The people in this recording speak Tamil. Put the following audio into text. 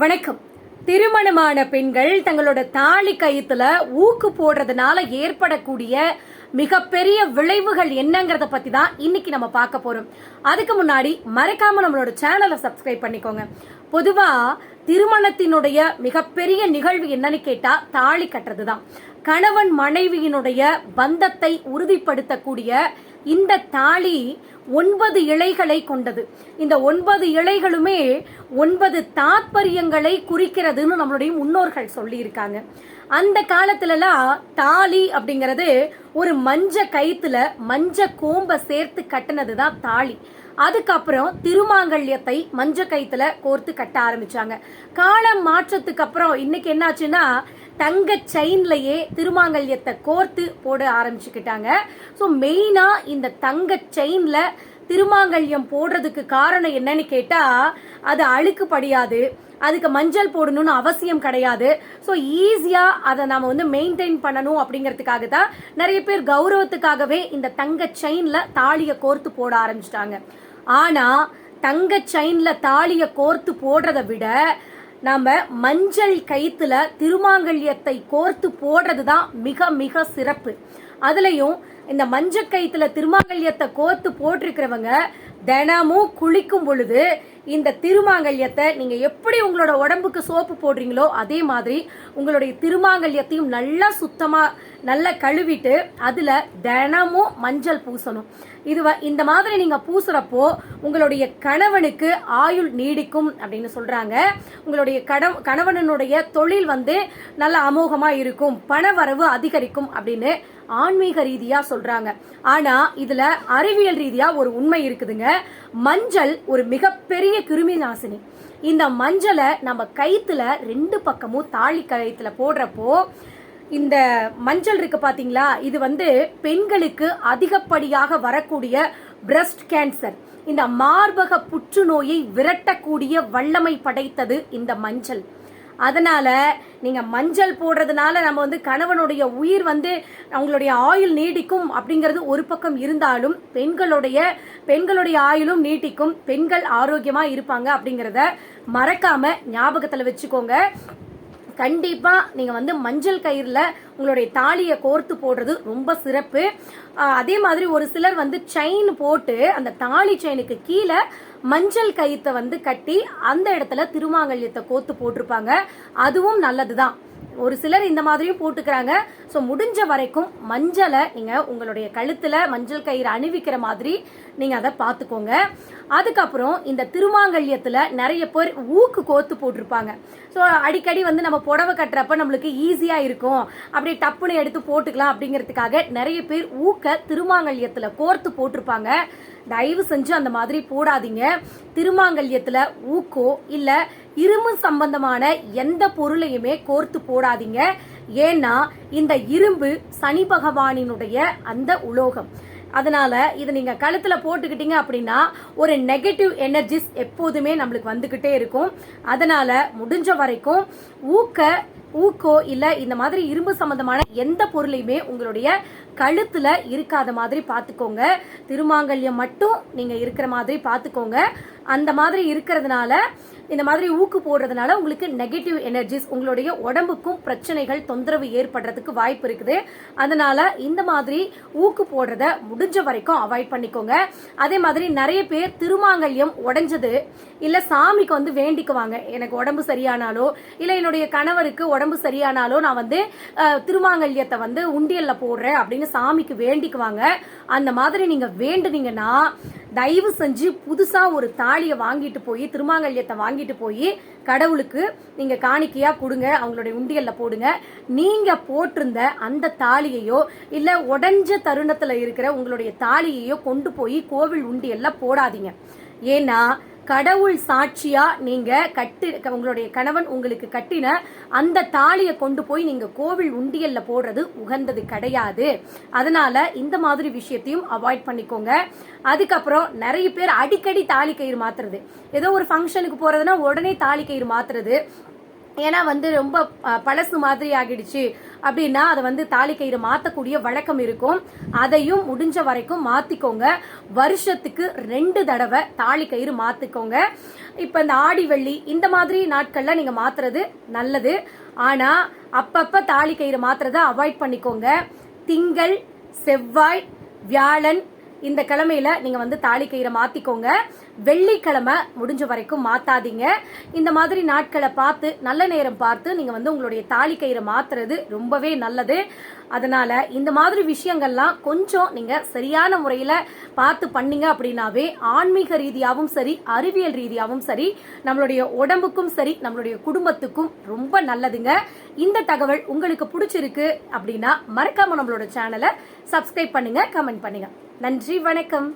வணக்கம். திருமணமான பெண்கள் தங்களோட தாலி கயிற்றுல ஊக்கு போடுறதுனால ஏற்படக்கூடிய மிகப்பெரிய விளைவுகள் என்னங்கிறத பத்தி தான் இன்னைக்கு நம்ம பார்க்க போறோம். அதுக்கு முன்னாடி மறக்காம நம்மளோட சேனலை சப்ஸ்கிரைப் பண்ணிக்கோங்க. பொதுவா திருமணத்தினுடைய மிகப்பெரிய நிகழ்வு என்னன்னு கேட்டா தாலி கட்டுறது தான் கணவன் மனைவியினுடைய பந்தத்தை உறுதிப்படுத்தக்கூடிய இந்த தாலி ஒன்பது இலைகளை கொண்டது. இந்த ஒன்பது இலைகளுமே ஒன்பது தாத்பரியங்களை குறிக்கிறதுன்னு நம்மளுடைய முன்னோர்கள் சொல்லியிருக்காங்க. அந்த காலத்துலலாம் தாலி அப்படிங்கிறது ஒரு மஞ்ச கயிற்றுல மஞ்ச கோம்பை சேர்த்து கட்டினது தான் தாலி அதுக்கப்புறம் திருமாங்கல்யத்தை மஞ்ச கயிற்றுல கோர்த்து கட்ட ஆரம்பிச்சாங்க. காலம் மாற்றத்துக்கு அப்புறம் இன்னைக்கு என்னாச்சுன்னா தங்க செயின்லயே திருமாங்கல்யத்தை கோர்த்து போட ஆரம்பிச்சுக்கிட்டாங்க. ஸோ மெயினா இந்த தங்க செயின்ல திருமாங்கல்யம் போடுறதுக்கு காரணம் என்னன்னு கேட்டா அது அழுக்கு படியாது. அதுக்கு மஞ்சள் போடணும்னு அவசியம் கிடையாது. ஸோ ஈஸியாக அதை நாம் வந்து மெயின்டைன் பண்ணணும் அப்படிங்கிறதுக்காக தான் நிறைய பேர் கௌரவத்துக்காகவே இந்த தங்க செயின்ல தாலியை கோர்த்து போட ஆரம்பிச்சிட்டாங்க. ஆனால் தங்க செயின்ல தாலியை கோர்த்து போடுறதை விட நம்ம மஞ்சள் கயிற்றுல திருமாங்கல்யத்தை கோர்த்து போடுறது தான் மிக மிக சிறப்பு. அதுலயும் இந்த மஞ்சள் திருமாங்கல்யத்தை கோர்த்து போட்டிருக்கிறவங்க தினமும் குளிக்கும் பொழுது இந்த திருமாங்கல்யத்தை நீங்க எப்படி உங்களோட உடம்புக்கு சோப்பு போடுறீங்களோ அதே மாதிரி உங்களுடைய திருமாங்கல்யத்தையும் நல்லா சுத்தமா நல்லா கழுவிட்டு அதுல தினமும் மஞ்சள் பூசணும். இது இந்த மாதிரி நீங்க பூசுறப்போ உங்களுடைய கணவனுக்கு ஆயுள் நீடிக்கும் அப்படின்னு சொல்றாங்க. உங்களுடைய கணவ கணவனுடைய தொழில் வந்து நல்ல அமோகமா இருக்கும் பண வரவு அதிகரிக்கும் அப்படின்னு ஆன்மீக ரீதியா சொல்றாங்க. ஆனா இதுல அறிவியல் ரீதியா ஒரு உண்மை இருக்குதுங்க. மஞ்சள் ஒரு மிகப்பெரிய கிருமி நாசினி இந்த மஞ்சளை நம்ம கயிற்றுல ரெண்டு பக்கமும் தாலி கயிற்றுல போடுறப்போ இந்த மஞ்சள் இருக்கு பாத்தீங்களா? இது வந்து பெண்களுக்கு அதிகப்படியாக வரக்கூடிய பிரஸ்ட் கேன்சர் இந்த மார்பக புற்றுநோயை விரட்டக்கூடிய வல்லமை படைத்தது இந்த மஞ்சள். அதனால் நீங்கள் மஞ்சள் போடுறதுனால நம்ம வந்து கணவனுடைய உயிர் வந்து அவங்களுடைய ஆயுள் நீடிக்கும் அப்படிங்கிறது ஒரு பக்கம் இருந்தாலும் பெண்களுடைய பெண்களுடைய ஆயுளும் நீட்டிக்கும் பெண்கள் ஆரோக்கியமாக இருப்பாங்க அப்படிங்கிறத மறக்காமல் ஞாபகத்தில் வச்சுக்கோங்க. கண்டிப்பா நீங்க வந்து மஞ்சள் கயிறுல உங்களுடைய தாலியை கோர்த்து போடுறது ரொம்ப சிறப்பு. அதே மாதிரி ஒரு சிலர் வந்து செயின் போட்டு அந்த தாலி செயினுக்கு கீழே மஞ்சள் கயிற்றை வந்து கட்டி அந்த இடத்துல திருமாங்கல்யத்தை கோத்து போட்டிருப்பாங்க. அதுவும் நல்லதுதான். ஒரு சிலர் இந்த மாதிரியும் போட்டுக்கிறாங்க. ஸோ முடிஞ்ச வரைக்கும் மஞ்சளை நீங்கள் உங்களுடைய கழுத்தில் மஞ்சள் கயிறு அணிவிக்கிற மாதிரி நீங்கள் அதை பார்த்துக்கோங்க. அதுக்கப்புறம் இந்த திருமாங்கல்யத்தில் நிறைய பேர் ஊக்கு கோத்து போட்டிருப்பாங்க. ஸோ அடிக்கடி வந்து நம்ம புடவை கட்டுறப்ப நம்மளுக்கு ஈஸியாக இருக்கும். அப்படி டப்புன்னு எடுத்து போட்டுக்கலாம் அப்படிங்கிறதுக்காக நிறைய பேர் ஊக்க திருமாங்கல்யத்தில் கோர்த்து போட்டிருப்பாங்க. தயவு செஞ்சு அந்த மாதிரி போடாதீங்க. திருமாங்கல்யத்துல ஊக்கோ இல்ல இரும்பு சம்பந்தமான எந்த பொருளையுமே கோர்த்து போடாதீங்க. ஏன்னா இந்த இரும்பு சனி பகவானினுடைய அந்த உலோகம். அதனால இதை நீங்க கழுத்துல போட்டுக்கிட்டீங்க அப்படின்னா ஒரு நெகட்டிவ் எனர்ஜிஸ் எப்போதுமே நம்மளுக்கு வந்துகிட்டே இருக்கும். அதனால முடிஞ்ச வரைக்கும் ஊக்க ஊக்கோ இல்ல இந்த மாதிரி இரும்பு சம்பந்தமான எந்த பொருளையுமே உங்களுடைய கழுத்துல இருக்காத மாதிரி பார்த்துக்கோங்க திருமாங்கல்யம் மட்டும் நீங்க இருக்கிற மாதிரி பார்த்துக்கோங்க அந்த மாதிரி இருக்கிறதுனால இந்த மாதிரி ஊக்கு போடுறதுனால உங்களுக்கு நெகட்டிவ் எனர்ஜிஸ் உங்களுடைய உடம்புக்கும் பிரச்சனைகள் தொந்தரவு ஏற்படுறதுக்கு வாய்ப்பு இருக்குது. அதனால இந்த மாதிரி ஊக்கு போடுறத முடிஞ்ச வரைக்கும் அவாய்ட் பண்ணிக்கோங்க. அதே மாதிரி நிறைய பேர் திருமாங்கல்யம் உடஞ்சது இல்ல சாமிக்கு வந்து வேண்டிக்குவாங்க. எனக்கு உடம்பு சரியானாலோ இல்ல என்னுடைய கணவருக்கு உடம்பு சரியானாலோ நான் வந்து திருமாங்கல்யத்தை வந்து உண்டியல்ல போடுறேன் அப்படின்னு சாமிக்கு வேண்டிக்குவாங்க. அந்த மாதிரி நீங்க வேண்டுனீங்கன்னா தயவு செஞ்சு புதுசாக ஒரு தாலியை வாங்கிட்டு போய் திருமாங்கல்யத்தை வாங்கிட்டு போய் கடவுளுக்கு நீங்கள் காணிக்கையாக கொடுங்க அவங்களுடைய உண்டியல்ல போடுங்க. நீங்கள் போட்டிருந்த அந்த தாலியையோ இல்லை உடஞ்ச தருணத்தில் இருக்கிற உங்களுடைய தாலியையோ கொண்டு போய் கோவில் உண்டியல்ல போடாதீங்க. ஏன்னா கடவுள் சாட்சியா நீங்க கட்டி உங்களுடைய கணவன் உங்களுக்கு கட்டின அந்த தாலியை கொண்டு போய் நீங்க கோவில் உண்டியல்ல போடுறது உகந்தது கிடையாது. அதனால இந்த மாதிரி விஷயத்தையும் அவாய்ட் பண்ணிக்கோங்க. அதுக்கப்புறம் நிறைய பேர் அடிக்கடி தாலி கயிறு மாத்துறது. ஏதோ ஒரு ஃபங்க்ஷனுக்கு போறதுன்னா உடனே தாலி கயிறு மாத்துறது. ஏன்னா வந்து ரொம்ப பழசு மாதிரி ஆகிடுச்சு. அப்படின்னா அதை வந்து தாலி கயிறு மாற்றக்கூடிய வழக்கம் இருக்கும். அதையும் முடிஞ்ச வரைக்கும் மாற்றிக்கோங்க வருஷத்துக்கு ரெண்டு தடவை தாலி கயிறு மாற்றிக்கோங்க இப்போ இந்த ஆடி வெள்ளி இந்த மாதிரி நாட்களில் நீங்கள் மாற்றுறது நல்லது. ஆனால் அப்பப்போ தாலி கயிறு மாற்றுறதை அவாய்ட் பண்ணிக்கோங்க. திங்கள் செவ்வாய் வியாழன் இந்த கிழமையில நீங்க வந்து தாலி கயிறை மாத்திக்கோங்க. வெள்ளிக்கிழமை முடிஞ்ச வரைக்கும் மாத்தாதீங்க. இந்த மாதிரி நாட்களை பார்த்து நல்ல நேரம் பார்த்து நீங்க வந்து உங்களுடைய தாலி கயிறை மாத்துறது ரொம்பவே நல்லது. அதனால இந்த மாதிரி விஷயங்கள்லாம் கொஞ்சம் நீங்க சரியான முறையில பார்த்து பண்ணீங்க அப்படின்னாவே ஆன்மீக ரீதியாகவும் சரி அறிவியல் ரீதியாகவும் சரி நம்மளுடைய உடம்புக்கும் சரி நம்மளுடைய குடும்பத்துக்கும் ரொம்ப நல்லதுங்க. இந்த தகவல் உங்களுக்கு பிடிச்சிருக்கு அப்படின்னா மறக்காம நம்மளோட சேனலை சப்ஸ்கிரைப் பண்ணுங்க கமெண்ட் பண்ணுங்க. நன்றி வணக்கம்.